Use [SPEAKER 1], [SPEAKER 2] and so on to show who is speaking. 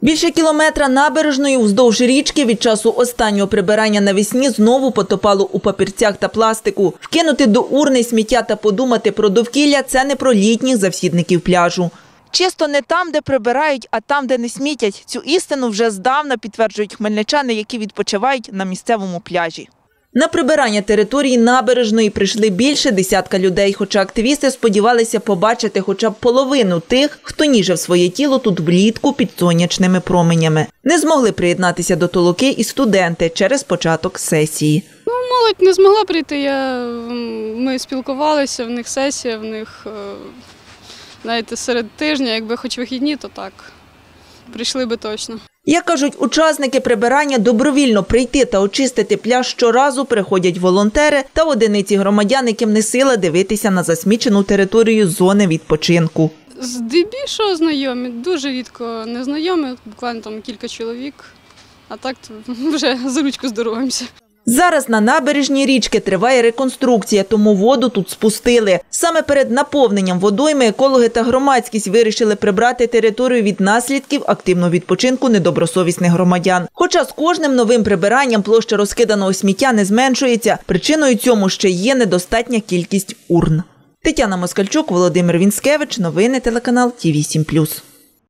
[SPEAKER 1] Більше кілометра набережної вздовж річки від часу останнього прибирання навесні знову потопало у папірцях та пластику. Вкинути до урни сміття та подумати про довкілля – це не про літніх завсідників пляжу. Чисто не там, де прибирають, а там, де не смітять. Цю істину вже здавна підтверджують хмельничани, які відпочивають на місцевому пляжі. На прибирання території набережної прийшли більше десятка людей, хоча активісти сподівалися побачити хоча б половину тих, хто ніжив своє тіло тут влітку під сонячними променями. Не змогли приєднатися до толоки і студенти через початок сесії.
[SPEAKER 2] Ну, Молодь не змогла прийти. Я, ми спілкувалися, в них сесія, в них е, знаєте, серед тижня, якби хоч вихідні, то так. Прийшли би точно.
[SPEAKER 1] Як кажуть учасники прибирання, добровільно прийти та очистити пляж щоразу приходять волонтери та одиниці громадян, яким не сила дивитися на засмічену територію зони відпочинку.
[SPEAKER 2] Здебільшого знайомі, дуже рідко незнайомі, буквально там кілька чоловік, а так вже за ручку здороваємося.
[SPEAKER 1] Зараз на набережній річки триває реконструкція, тому воду тут спустили. Саме перед наповненням водойми екологи та громадськість вирішили прибрати територію від наслідків активного відпочинку недобросовісних громадян. Хоча з кожним новим прибиранням площа розкиданого сміття не зменшується, причиною цьому ще є недостатня кількість урн. Тетяна Москальчук, Володимир Вінськевич, новини телеканал Ті 8